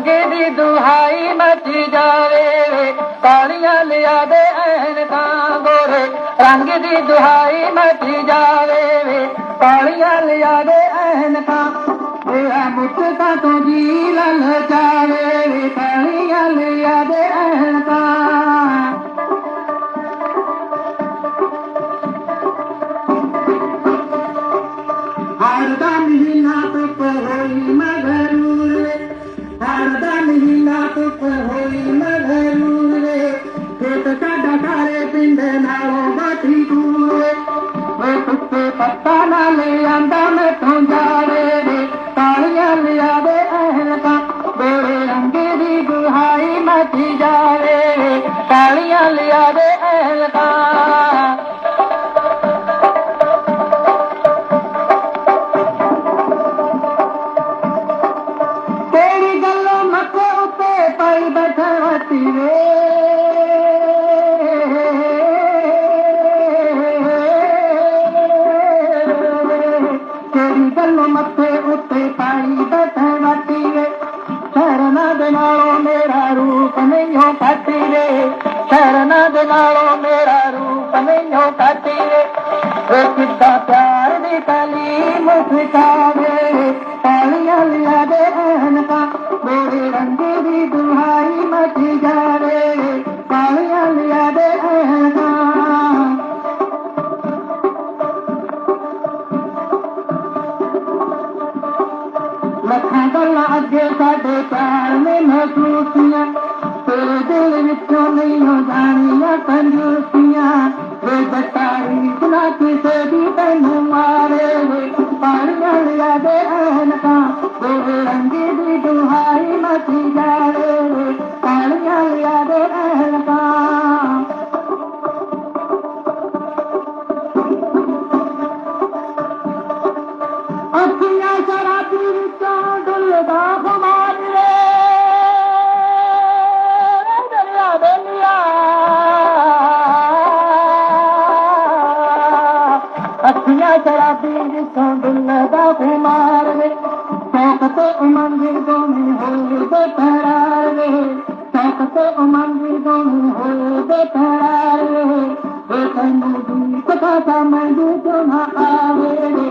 अगे की दुहाई मची जावे कालिया लिया दे गोरे रंग की दुहाई मची जावे कालिया लिया दे मुझका तो जी लल जावे कालिया लिया दे हर दा महीना तो पढ़ी मगरू दान ही ना पुत होई मघरूर रे खेत का पिंड नाड़ो बाती दूर रे वे पत्ता ना ले आंदा री ग मथे हुते पाणी ती शर जनालो मेरा रूप न पीरे शर जे लाइ रूप मूसियूं दिल विचो न जामे पंजू मारे कुमारे त उमंदा रे त उमंदी गुम हो पे कंदुमि तमारे